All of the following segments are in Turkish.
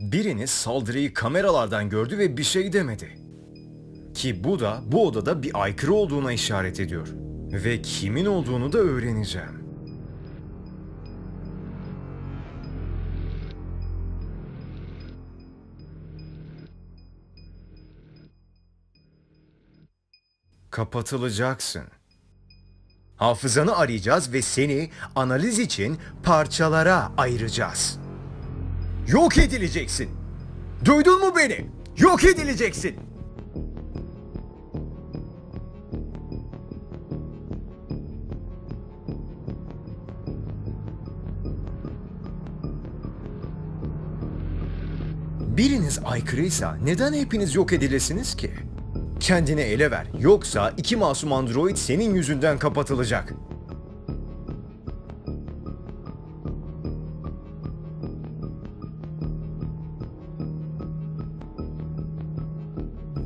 Biriniz saldırıyı kameralardan gördü ve bir şey demedi. Ki bu da bu odada bir aykırı olduğuna işaret ediyor. Ve kimin olduğunu da öğreneceğim. Kapatılacaksın. Hafızanı arayacağız ve seni analiz için parçalara ayıracağız. Yok edileceksin. Duydun mu beni? Yok edileceksin. Biriniz aykırıysa neden hepiniz yok edilesiniz ki? Kendini ele ver. Yoksa iki masum android senin yüzünden kapatılacak.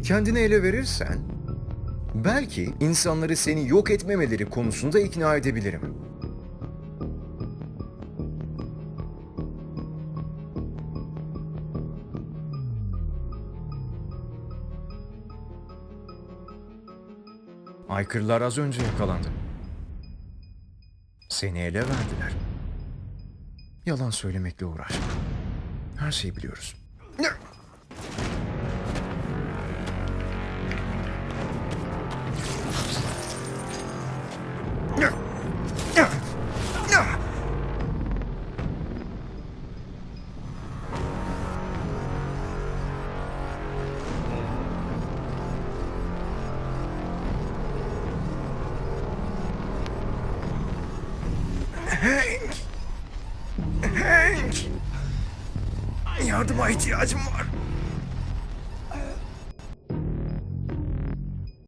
Kendini ele verirsen belki insanları seni yok etmemeleri konusunda ikna edebilirim. Aykırılar az önce yakalandı. Seni ele verdiler. Yalan söylemekle uğraşma. Her şeyi biliyoruz. Hank! Hank! Yardıma ihtiyacım var.